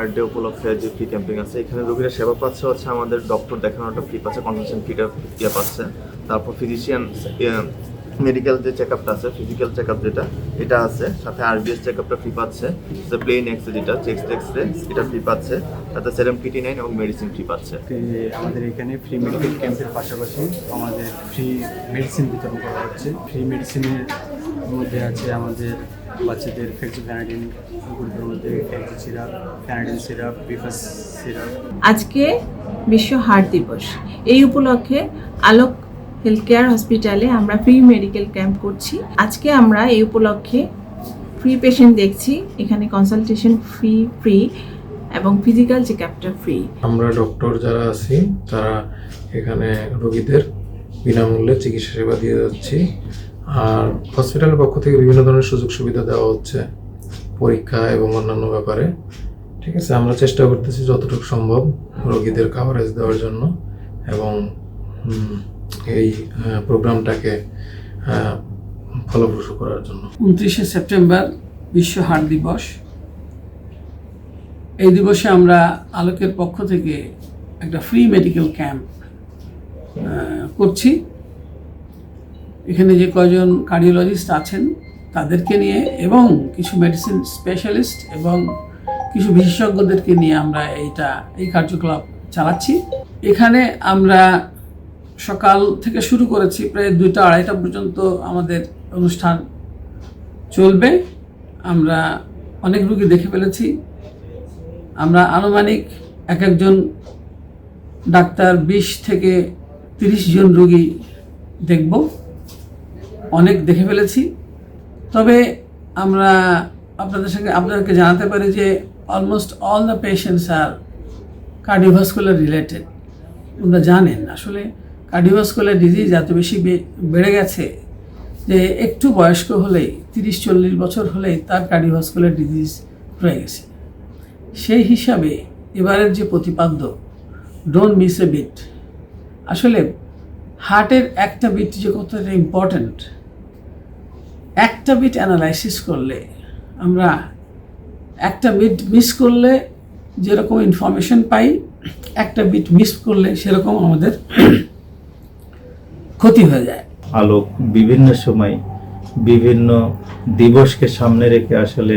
Heart day উপলক্ষে যে free camping আছে, এখানে রোগীরা সেবা পাচ্ছে, হচ্ছে আমাদের ডক্টর দেখানোটা ফ্রি পাচ্ছে কনসালটেশন ফ্রিটা ইয়ে পাচ্ছে। তারপর ফিজিশিয়ান মেডিকেল যে চেক আপটা আছে ফিজিক্যাল চেক আপ যেটা, এটা আছে, সাথে আরবিএস চেক আপটা ফ্রি পাচ্ছে প্লেন এক্স যেটা চেক্স এক্স রে এটা ফ্রি পাচ্ছে তাতে সেরাম কিটি নাইন এবং মেডিসিন ফ্রি পাচ্ছে। আমাদের এখানে ফ্রি মেডিকেল ক্যাম্পের পাশাপাশি আমাদের ফ্রি মেডিসিন বিতরণ করা হচ্ছে। ফ্রি মেডিসিনের মধ্যে আছে আমাদের বাচ্চাদের ফ্যাক্সি ফ্যানাডিন গ্রুপের মধ্যে ফ্যাক্সি সিরাপ ফ্যানাডিন সিরাপ বিফাস সিরাপ। আজকে বিশ্ব হার্ট দিবস। এই উপলক্ষে আলোক হেলথ কেয়ার হসপিটালে আমরা ফ্রি মেডিকেল ক্যাম্প করছি। আজকে আমরা এই উপলক্ষে ফ্রি পেশেন্ট দেখছি। এখানে কনসালটেশন ফ্রি ফ্রি এবং ফিজিক্যাল চেক আপটা ফ্রি। আমরা ডক্টর যারা আছি তারা এখানে রোগীদের বিনামূল্যে চিকিৎসা সেবা দিয়ে যাচ্ছি। আর হসপিটালের পক্ষ থেকে বিভিন্ন ধরনের সুযোগ সুবিধা দেওয়া হচ্ছে, পরীক্ষা এবং অন্যান্য ব্যাপারে। ঠিক আছে, আমরা চেষ্টা করতেছি যতটুকু সম্ভব রোগীদের কাভারেজ দেওয়ার জন্য এবং এই প্রোগ্রামটাকে ফলপ্রসূ করার জন্য। উনত্রিশে সেপ্টেম্বর বিশ্ব হার্ট দিবস। এই দিবসে আমরা আলোকের পক্ষ থেকে একটা ফ্রি মেডিকেল ক্যাম্প করছি। এখানে যে কয়জন কার্ডিওলজিস্ট আছেন তাদেরকে নিয়ে এবং কিছু মেডিসিন স্পেশালিস্ট এবং কিছু বিশেষজ্ঞদেরকে নিয়ে আমরা এইটা, এই কার্যকলাপ চালাচ্ছি। এখানে আমরা সকাল থেকে শুরু করেছি, প্রায় দুইটা আড়াইটা পর্যন্ত আমাদের অনুষ্ঠান চলবে। আমরা অনেক রুগী দেখে ফেলেছি। আমরা আনুমানিক এক একজন ডাক্তার বিশ থেকে তিরিশ জন রুগী দেখব। অনেক দেখে ফেলেছি। তবে আমরা আপনাদের সঙ্গে, আপনাদেরকে জানাতে পারি যে almost all the patients are cardiovascular related আপনারা জানেন, আসলে কার্ডিওভাস্কুলার ডিজিজ এত বেশি বেড়ে গেছে যে একটু বয়স্ক হলেই, তিরিশ চল্লিশ বছর হলেই তার কার্ডিওভাস্কুলার ডিজিজ হয়ে গেছে। সেই হিসাবে এবারের যে প্রতিপাদ্য ডোন্ট মিস এ বিট আসলে হার্টের একটা বিট যে কতটা ইম্পর্ট্যান্ট একটা বিট অ্যানালাইসিস করলে, আমরা একটা বিট মিস করলে যেরকম ইনফরমেশন পাই, একটা বিট মিস করলে সেরকম আমাদের ক্ষতি হয়ে যায়। আলোক বিভিন্ন সময় বিভিন্ন দিবসকে সামনে রেখে আসলে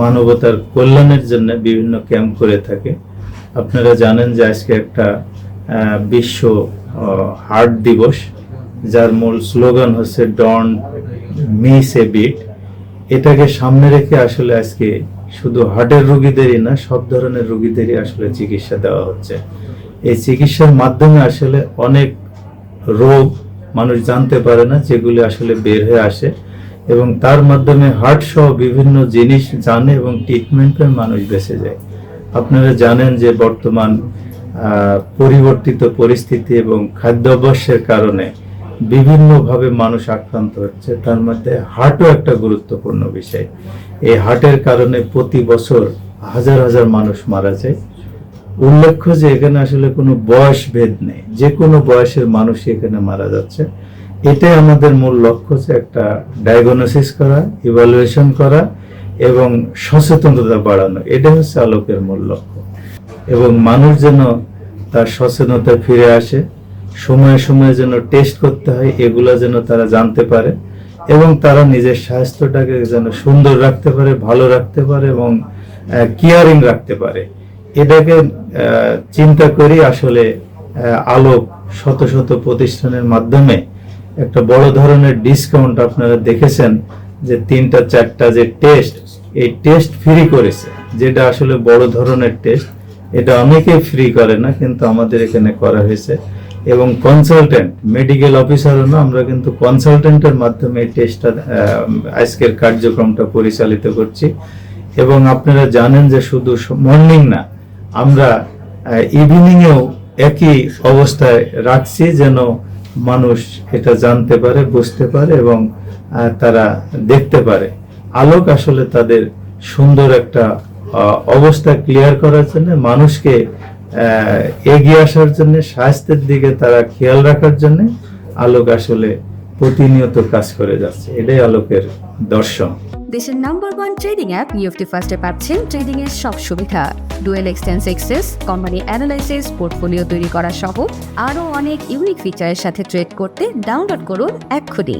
মানবতার কল্যাণের জন্য বিভিন্ন ক্যাম্প করে থাকে। আপনারা জানেন যে আজকে একটা বিশ্ব হার্ট দিবস, যার মূল স্লোগান হচ্ছে ডন মিস এ বিট এটাকে সামনে রেখে আসলে আজকে শুধু হার্টের রোগীদেরই না, সব ধরনের রোগীদেরই আসলে চিকিৎসা দেওয়া হচ্ছে। এই চিকিৎসার মাধ্যমে আসলে অনেক রোগ মানুষ জানতে পারে না, যেগুলি আসলে বের হয়ে আসে এবং তার মাধ্যমে হার্ট সহ বিভিন্ন জিনিস জানে এবং ট্রিটমেন্ট মানুষ বেঁচে যায়। আপনারা জানেন যে বর্তমান পরিবর্তিত পরিস্থিতি এবং খাদ্যাভ্যাসের কারণে বিভিন্নভাবে মানুষ আক্রান্ত হচ্ছে, তার মধ্যে হার্টও একটা গুরুত্বপূর্ণ বিষয়। এই হার্টের কারণে প্রতি বছর হাজার হাজার মানুষ মারা যায়। উল্লেখ্য যে এখানে আসলে কোনো বয়স ভেদ নেই, যে কোনো বয়সের মানুষই এখানে মারা যাচ্ছে। এটাই আমাদের মূল লক্ষ্য যে একটা ডায়াগনোসিস করা ইভালুয়েশন করা এবং সচেতনতা বাড়ানো এটা হচ্ছে আলোকের মূল লক্ষ্য। এবং মানুষ যেন তার সচেতনতা ফিরে আসে সময়ে সময়ে যেন টেস্ট করতে হয়, এগুলা যেন তারা জানতে পারে এবং তারা নিজের স্বাস্থ্যটাকে যেন সুন্দর রাখতে পারে, ভালো রাখতে পারে এবং কেয়ারিং রাখতে পারে। এটাকে চিন্তা করি আসলে আলোক শত শত প্রতিষ্ঠানের মাধ্যমে একটা বড় ধরনের ডিসকাউন্ট আপনারা দেখেছেন যে তিনটা, চারটা যে টেস্ট এই টেস্ট ফ্রি করেছে। যেটা আসলে বড় ধরনের টেস্ট এটা অনেকেই ফ্রি করে না, কিন্তু আমাদের এখানে করা হয়েছে। এবং কনসালটেন্ট মেডিকেল অফিসারও আমরা কিন্তু কনসালটেন্টের মাধ্যমে টেস্টটা আজকের কার্যক্রমটা পরিচালিত করছি। এবং আপনারা জানেন যে শুধু মর্নিং না, আমরা ইভিনিংয়েও একই অবস্থায় রাখছি যেন মানুষ এটা জানতে পারে, বুঝতে পারে এবং তারা দেখতে পারে। আলোক আসলে তাদের সুন্দর একটা অবস্থা ক্লিয়ার করার জন্য মানুষকে এগিয়ে আসার জন্য, স্বাস্থ্যের দিকে তারা খেয়াল রাখার জন্য আলোক আসলে প্রতিনিয়ত কাজ করে যাচ্ছে। এটাই আলোকের দর্শন। দেশের নাম্বার ওয়ান ট্রেডিং অ্যাপ নিউফটি ফার্স্টে পাচ্ছেন ট্রেডিং এর সব সুবিধা। ডুয়েল এক্সটেন্স এক্সেস কোম্পানি অ্যানালাইসিস পোর্টফোলিও তৈরি করা সহ আরও অনেক ইউনিক ফিচারের সাথে ট্রেড করতে ডাউনলোড করুন এক্ষুনি।